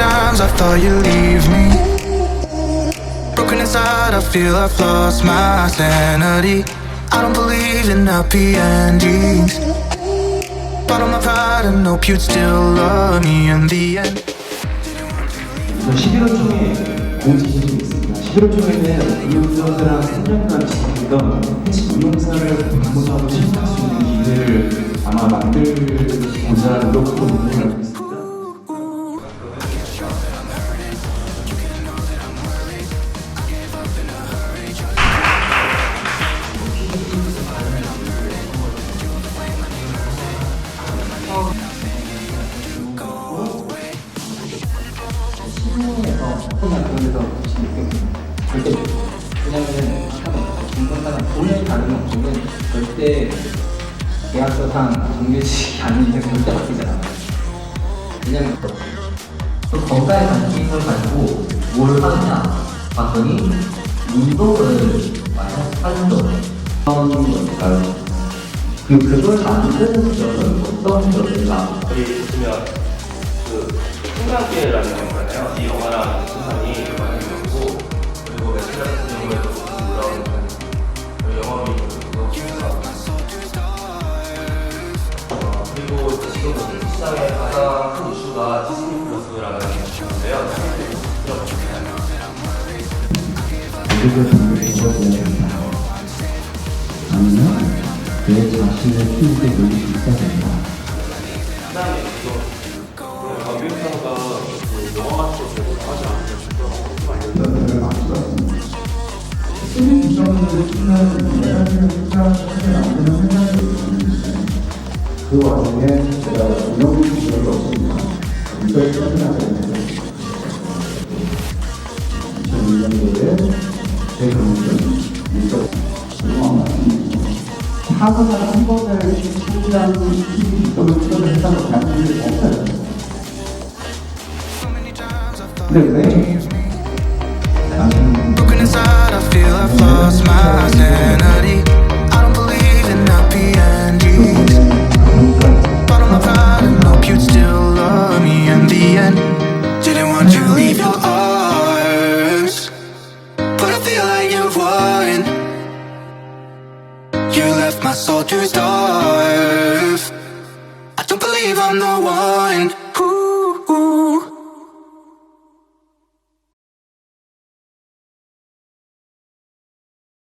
times I thought you'd leave me. Broken inside, I feel I've lost my sanity. I don't believe in happy endings. Bottle my pride and hope you'd still love me in the end. 11월 초에 공지 소식이 있습니다. 11월 초에는 이용자들랑 3년간 지속했던 해치 운용사를 방문하고 실행할 수 있는 기회를 아마 만들 시중에서 조금만 그런 데서 보시면 절대 다루는 업종은 절대 계약서상 정규직이 아닌 이상 절대 바뀌지 않아요. 왜냐면 그 건강에 관심을 가지고 뭘 하느냐 봤더니 운동을 많이 하는 거 어떤 걸까요? 그 그걸 만드는 점은 어떤 점인가? 여기 보시면 그 풍랑계라는 영화잖아요. 이 영화랑 부산이 지금 시장의 가장 큰 이슈가 디즈니 플러스라는 그리고 정보를 잃어버려야 된다. 아니면 내 자신을 키우게 놀릴 수 있어야 된다. 그다음에 또 어, 그 영화 같은 거 제대로 하지 진짜 연세를 많이. 수익 규정을 쓰는 내각의 숫자를 만드는 생각이 있는데 그 와중에 제가 운영 기술이 없습니다. 이걸 끝나야 되는데 2001년도에 제 경우는 이거 사고가 한 번을 충분한 시점을 초월했다고 가는 게 없어요. 근데 왜 soldiers die